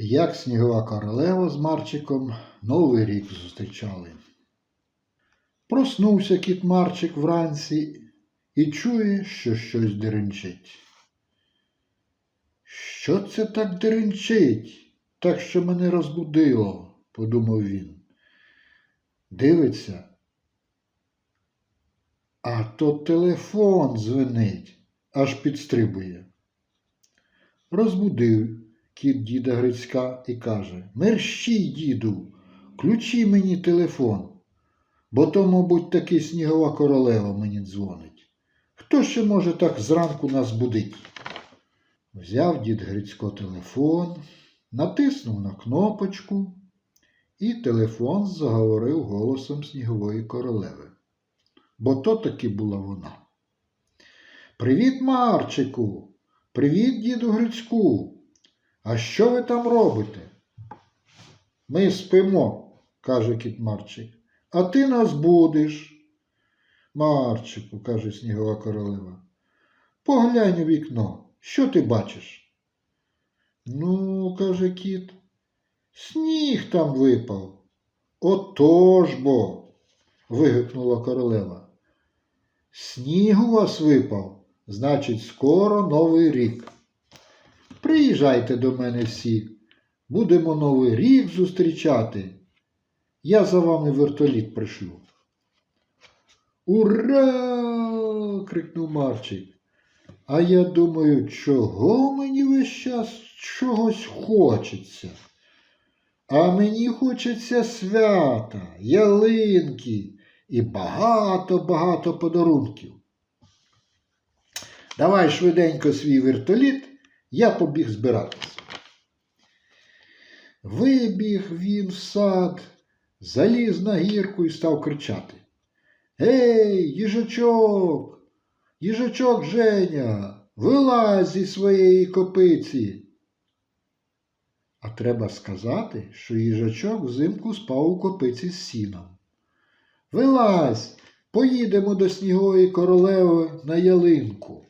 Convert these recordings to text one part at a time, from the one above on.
Як снігова королева з Марчиком Новий рік зустрічали. Проснувся кіт Марчик вранці і чує, що щось деренчить. Що це так деренчить, так що мене розбудило, подумав він. Дивиться. А то телефон дзвенить, аж підстрибує. Розбудив кіт діда Грицька і каже Мерщій, діду, ключі мені телефон, бо то, мабуть, таки снігова королева мені дзвонить. Хто ще може так зранку нас будить? Взяв дід Грицько телефон, натиснув на кнопочку, і телефон заговорив голосом снігової королеви. Бо то таки була вона. Привіт, Марчику! Привіт, діду Грицьку! А що ви там робите? Ми спимо, каже кіт Марчик, а ти нас будеш. Марчику, каже снігова королева, поглянь у вікно, що ти бачиш? Ну, каже кіт, сніг там випав. Отож бо. вигукнула королева. Сніг у вас випав, значить, скоро новий рік. Приїжджайте до мене всі, будемо новий рік зустрічати. Я за вами вертоліт пришлю. Ура! крикнув Марчик. А я думаю, чого мені весь час чогось хочеться? А мені хочеться свята, ялинки і багато-багато подарунків. Давай швиденько свій вертоліт, я побіг збиратися. Вибіг він в сад, заліз на гірку і став кричати. Гей, їжачок, їжачок Женя, вилазь зі своєї копиці. А треба сказати, що їжачок взимку спав у копиці з сіном. Вилазь, поїдемо до снігової королеви на ялинку.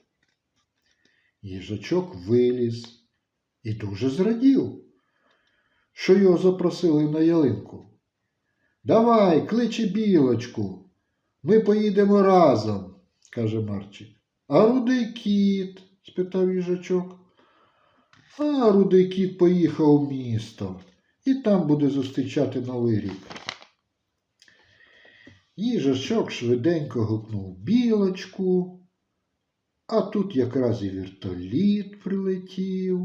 Їжачок виліз і дуже зрадів, що його запросили на ялинку. Давай, кличе білочку, ми поїдемо разом, каже Марчик. А рудий кіт? спитав їжачок. А рудий кіт поїхав у місто і там буде зустрічати Новий рік. Їжачок швиденько гукнув білочку, а тут якраз і вертоліт прилетів.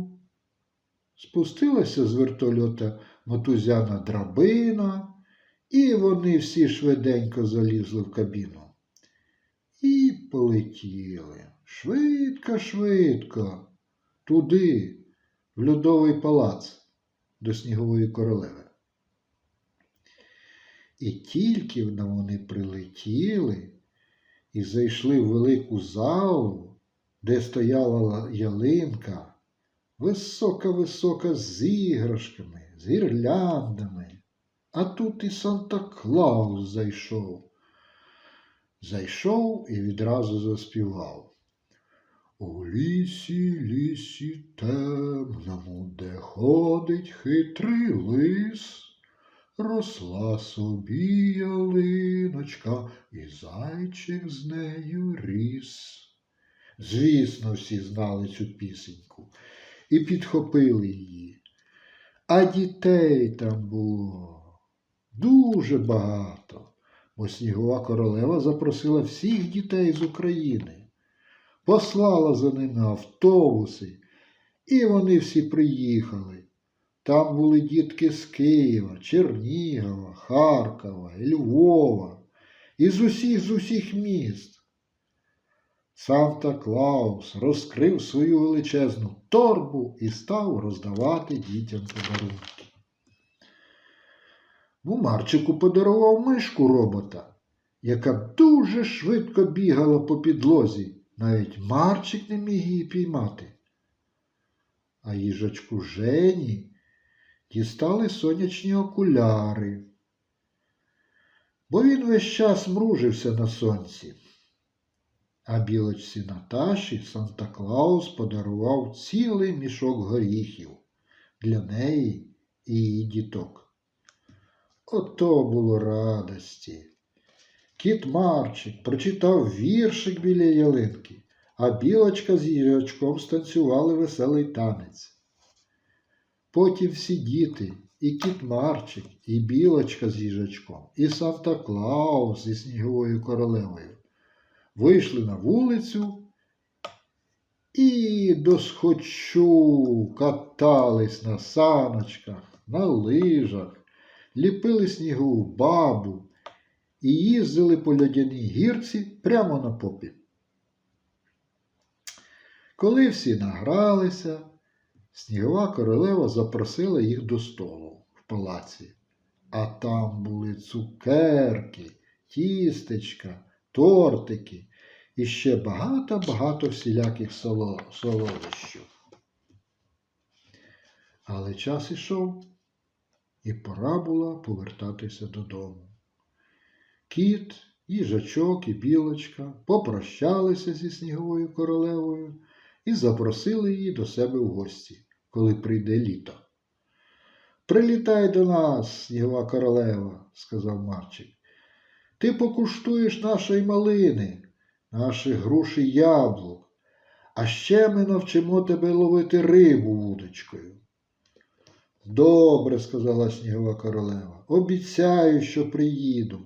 Спустилася з вертольота мотузяна драбина, і вони всі швиденько залізли в кабіну. І полетіли швидко, швидко, туди, в льодовий палац до снігової королеви. І тільки вони прилетіли і зайшли в велику залу, де стояла ялинка, висока-висока з іграшками, з гірляндами. А тут і Санта Клаус зайшов. Зайшов і відразу заспівав. У лісі, лісі темному, де ходить хитрий лис, росла собі ялиночка, і зайчик з нею ріс. Звісно, всі знали цю пісеньку і підхопили її. А дітей там було дуже багато, бо снігова королева запросила всіх дітей з України послала за ними автобуси, і вони всі приїхали. Там були дітки з Києва, Чернігова, Харкова, Львова, і з усіх з усіх міст. Санта Клаус розкрив свою величезну торбу і став роздавати дітям подарунки. Бумарчику подарував мишку робота, яка дуже швидко бігала по підлозі навіть Марчик не міг її піймати. А їжачку Жені дістали сонячні окуляри, бо він весь час мружився на сонці. А білочці Наташі Санта Клаус подарував цілий мішок горіхів для неї і її діток. Ото було радості. Кіт Марчик прочитав віршик біля ялинки, а білочка з їжачком станцювали веселий танець. Потім всі діти, і кіт Марчик, і білочка з їжачком, і Санта Клаус зі сніговою королевою вийшли на вулицю і досхочу катались на саночках, на лижах, ліпили снігову бабу і їздили по льодяній гірці прямо на попі. Коли всі награлися, снігова королева запросила їх до столу в палаці, а там були цукерки, тістечка, тортики і ще багато-багато всіляких соло- солодощів. Але час ішов, і пора була повертатися додому. Кіт, їжачок і білочка попрощалися зі сніговою королевою і запросили її до себе в гості, коли прийде літо. Прилітай до нас, снігова королева, сказав Марчик. Ти покуштуєш нашої малини, наших груш і яблук, а ще ми навчимо тебе ловити рибу вудочкою. Добре, сказала снігова королева, обіцяю, що приїду.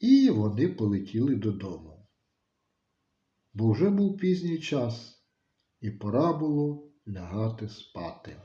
І вони полетіли додому. Бо вже був пізній час, і пора було лягати спати.